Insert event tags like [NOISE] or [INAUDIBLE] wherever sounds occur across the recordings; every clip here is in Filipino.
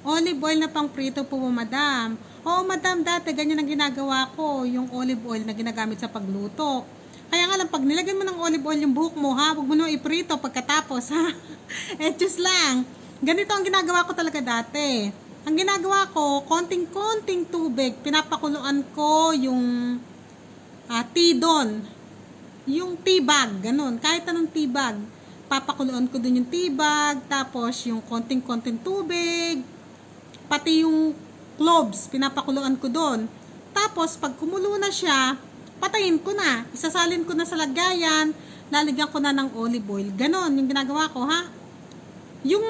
Olive oil na pang prito po, madam. Oo, madam, dati ganyan ang ginagawa ko, yung olive oil na ginagamit sa pagluto. Kaya nga lang, pag nilagyan mo ng olive oil yung buhok mo, ha, huwag mo na iprito pagkatapos, ha. [LAUGHS] eh, just lang. Ganito ang ginagawa ko talaga dati. Ang ginagawa ko, konting-konting tubig, pinapakuluan ko yung ah, tea doon. Yung tea bag, ganun. Kahit anong tea bag. Papakuluan ko dun yung tea bag, tapos yung konting-konting tubig, pati yung cloves, pinapakuluan ko doon. Tapos, pag kumulo na siya, patayin ko na. Isasalin ko na sa lagayan, lalagyan ko na ng olive oil. Ganon, yung ginagawa ko, ha? Yung,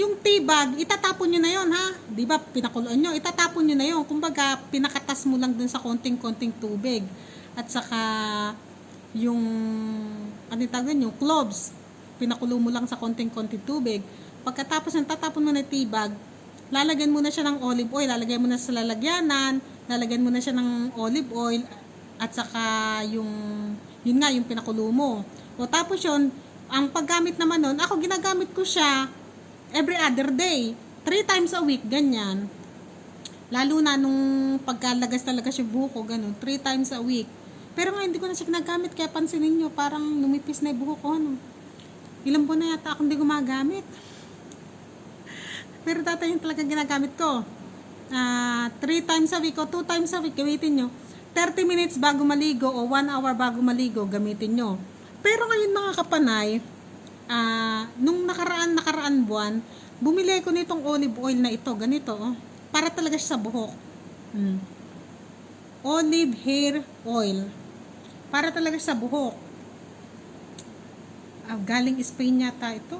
yung tea bag, itatapon nyo na yon ha? Di ba, pinakuluan nyo, itatapon nyo na yon Kumbaga, pinakatas mo lang dun sa konting-konting tubig. At saka, yung, ano yung tawag yun, yung cloves, pinakulo mo lang sa konting-konting tubig. Pagkatapos ng tatapon mo na tea bag, lalagyan mo na siya ng olive oil, lalagyan mo na sa lalagyanan, lalagyan mo na siya ng olive oil, at saka yung, yun nga, yung pinakulo mo. O tapos yun, ang paggamit naman nun, ako ginagamit ko siya every other day. Three times a week, ganyan. Lalo na nung pagkalagas talaga siya buhok ko, ganun. Three times a week. Pero ngayon, hindi ko na siya ginagamit. Kaya pansinin nyo, parang lumipis na yung buhok ko. Ano. Ilang buwan na yata akong hindi gumagamit. Pero dati yung talaga ginagamit ko. Ah, three times a week o two times a week, gamitin nyo. 30 minutes bago maligo o 1 hour bago maligo, gamitin nyo. Pero ngayon mga kapanay, ah, nung nakaraan nakaraan buwan, bumili ko nitong olive oil na ito, ganito, oh, para talaga sa buhok. Hmm. Olive hair oil. Para talaga sa buhok. Ah, galing Spain yata ito.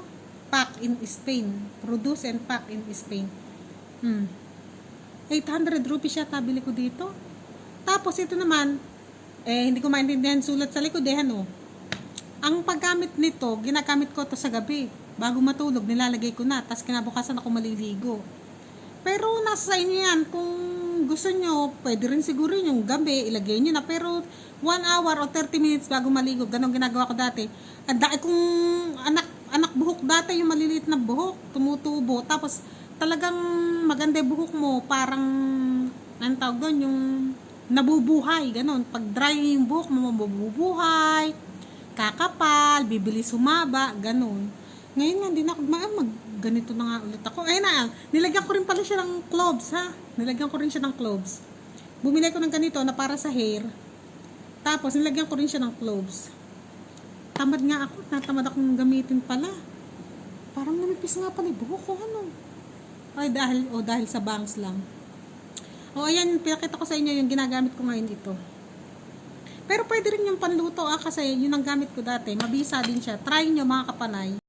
Pack in Spain. Produce and pack in Spain. Hmm. 800 rupees siya tabili ko dito. Tapos ito naman, eh, hindi ko maintindihan sulat sa likod eh, ano. Ang paggamit nito, ginagamit ko to sa gabi. Bago matulog, nilalagay ko na. Tapos kinabukasan ako maliligo. Pero nasa sa inyo yan. Kung gusto nyo, pwede rin siguro yung gabi, ilagay nyo na. Pero 1 hour o 30 minutes bago maligo, ganun ginagawa ko dati. At dahil kung anak, anak buhok dati, yung maliliit na buhok, tumutubo. Tapos talagang maganda yung buhok mo, parang, anong tawag doon, yung nabubuhay, ganun. Pag dry yung buhok mo, mabubuhay, kakapal, bibilis sumaba, ganun. Ngayon nga, hindi na ako, ma- mag, ganito na nga ulit ako. Ayun na, nilagyan ko rin pala siya ng cloves, ha? Nilagyan ko rin siya ng cloves. Bumili ko ng ganito na para sa hair. Tapos, nilagyan ko rin siya ng cloves. Tamad nga ako, natamad akong gamitin pala. Parang namipis nga pala buhok ko, ano? Ay, dahil, o dahil sa bangs lang. O, ayan, pinakita ko sa inyo yung ginagamit ko ngayon ito. Pero pwede rin yung panluto, ah, kasi yun ang gamit ko dati. Mabisa din siya. Try nyo, mga kapanay.